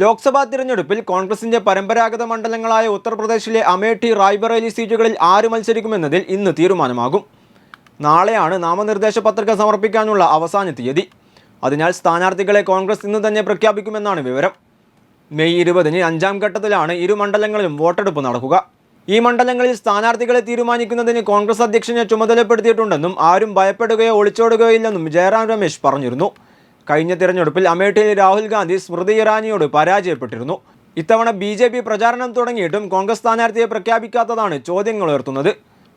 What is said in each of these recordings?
ലോക്സഭാ തിരഞ്ഞെടുപ്പിൽ കോൺഗ്രസിന്റെ പരമ്പരാഗത മണ്ഡലങ്ങളായ ഉത്തർപ്രദേശിലെ അമേഠി റായ്ബറേലി സീറ്റുകളിൽ ആര് മത്സരിക്കുമെന്നതിൽ ഇന്ന് തീരുമാനമാകും. നാളെയാണ് നാമനിർദ്ദേശ പത്രിക സമർപ്പിക്കാനുള്ള അവസാന തീയതി. അതിനാൽ സ്ഥാനാർത്ഥികളെ കോൺഗ്രസ് ഇന്ന് തന്നെ പ്രഖ്യാപിക്കുമെന്നാണ് വിവരം. മെയ് ഇരുപതിന് അഞ്ചാം ഘട്ടത്തിലാണ് ഇരു മണ്ഡലങ്ങളിലും വോട്ടെടുപ്പ് നടക്കുക. ഈ മണ്ഡലങ്ങളിൽ സ്ഥാനാർത്ഥികളെ തീരുമാനിക്കുന്നതിന് കോൺഗ്രസ് അധ്യക്ഷനെ ചുമതലപ്പെടുത്തിയിട്ടുണ്ടെന്നും ആരും ഭയപ്പെടുകയോ ഒളിച്ചോടുകയോ ഇല്ലെന്നും ജയറാം രമേശ് പറഞ്ഞിരുന്നു. കഴിഞ്ഞ തിരഞ്ഞെടുപ്പിൽ അമേഠിയിൽ രാഹുൽ ഗാന്ധി സ്മൃതി ഇറാനിയോട് പരാജയപ്പെട്ടിരുന്നു. ഇത്തവണ ബി ജെ പി പ്രചാരണം തുടങ്ങിയിട്ടും കോൺഗ്രസ് സ്ഥാനാർത്ഥിയെ പ്രഖ്യാപിക്കാത്തതാണ് ചോദ്യങ്ങൾ ഉയർത്തുന്നത്.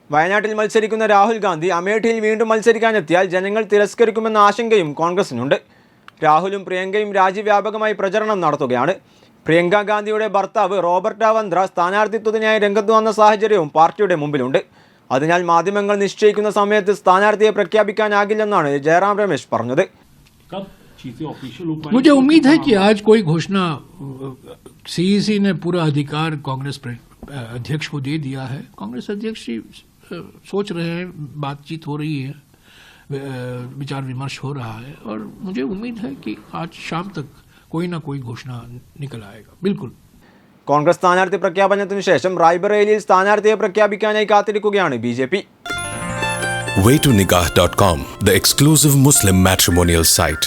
വയനാട്ടിൽ മത്സരിക്കുന്ന രാഹുൽ ഗാന്ധി അമേഠിയിൽ വീണ്ടും മത്സരിക്കാനെത്തിയാൽ ജനങ്ങൾ തിരസ്കരിക്കുമെന്ന ആശങ്കയും കോൺഗ്രസിനുണ്ട്. രാഹുലും പ്രിയങ്കയും രാജ്യവ്യാപകമായി പ്രചരണം നടത്തുകയാണ്. പ്രിയങ്ക ഗാന്ധിയുടെ ഭർത്താവ് റോബർട്ട് അവന്ദ്ര സ്ഥാനാർത്ഥിത്വത്തിനായി രംഗത്ത് വന്ന സാഹചര്യവും പാർട്ടിയുടെ മുമ്പിലുണ്ട്. അതിനാൽ മാധ്യമങ്ങൾ നിശ്ചയിക്കുന്ന സമയത്ത് സ്ഥാനാർത്ഥിയെ പ്രഖ്യാപിക്കാനാകില്ലെന്നാണ് ജയറാം രമേശ് പറഞ്ഞത്. चीजें ऑफिशियल हो पाएंगी मुझे उम्मीद है कि आज कोई घोषणा सीईसी ने पूरा अधिकार कांग्रेस प्रे- अध्यक्ष को दे दिया है कांग्रेस अध्यक्ष जी अ, सोच रहे हैं बातचीत हो रही है अ, विचार विमर्श हो रहा है और मुझे उम्मीद है कि आज शाम तक कोई ना कोई घोषणा निकल आएगा बिल्कुल കോൺഗ്രസ് സ്ഥാനാർത്ഥി പ്രഖ്യാപനത്തിനു ശേഷം റായ്ബറേലിയിൽ സ്ഥാനാർത്ഥിയെ പ്രഖ്യാപിക്കാനായി കാത്തിരിക്കുകയാണ് B J P waytonikah.com, the exclusive Muslim matrimonial site.